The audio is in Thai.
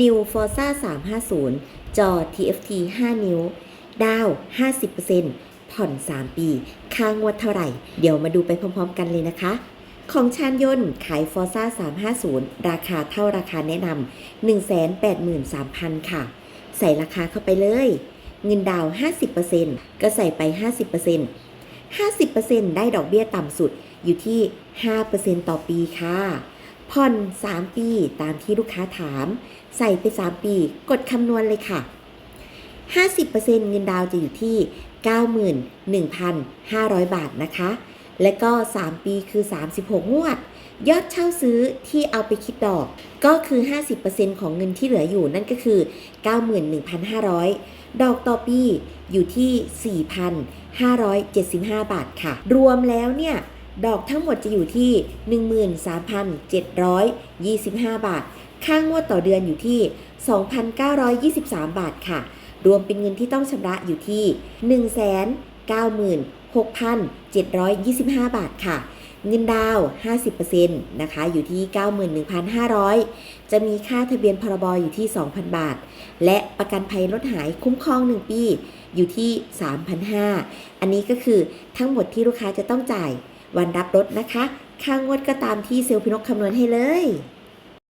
New Forza 350 จอ TFT 5 นิ้ว ดาว 50%ผ่อน 3 ปี ค่างวดเท่าไหร่ เดี๋ยวมาดูไปพร้อมๆกันเลยนะคะ ของชานยนต์ขาย Forza 350 ราคาเท่าราคาแนะนำ183,000 ค่ะ ใส่ราคาเข้าไปเลย เงินดาว 50%ก็ใส่ไป 50% 50%ได้ดอกเบี้ยต่ำสุดอยู่ที่ 5%ต่อปีค่ะ ผ่อน 3 ปีตามที่ลูกค้าถาม ใส่ไป 3 ปี กดคำนวณเลยค่ะ 50%เงินดาวจะอยู่ที่ 91,500 บาทนะคะ และก็ 3 ปีคือ 36 งวด ยอดเช่าซื้อที่เอาไปคิดดอก ก็คือ 50%ของเงินที่เหลืออยู่นั่นก็คือ 91,500ดอกต่อปีอยู่ที่ 4,575 บาทค่ะ รวมแล้วเนี่ย ดอกทั้งหมดจะอยู่ที่ 13,725 บาท ค่างวดต่อเดือนอยู่ที่ 2,923 บาทค่ะ รวมเป็นเงินที่ต้องชำระอยู่ที่ 196,725 บาทค่ะ เงินดาวน์50%นะคะ อยู่ที่ 91,500 จะมีค่าทะเบียนพรบอยู่ที่ 2,000 บาท และประกันภัยรถหายคุ้มครอง 1 ปีอยู่ที่ 3,500 อันนี้ก็คือทั้งหมดที่ลูกค้าจะต้องจ่าย วันรับรถนะคะ ค่างวดก็ตามที่เซลล์พินกคำนวณให้เลย